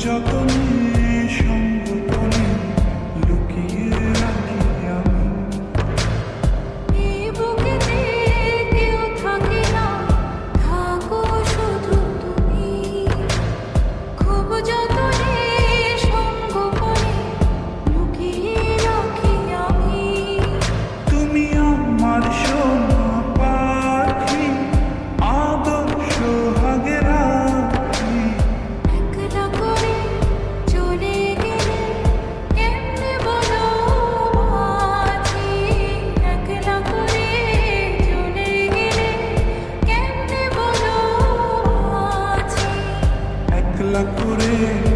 যতন পুরে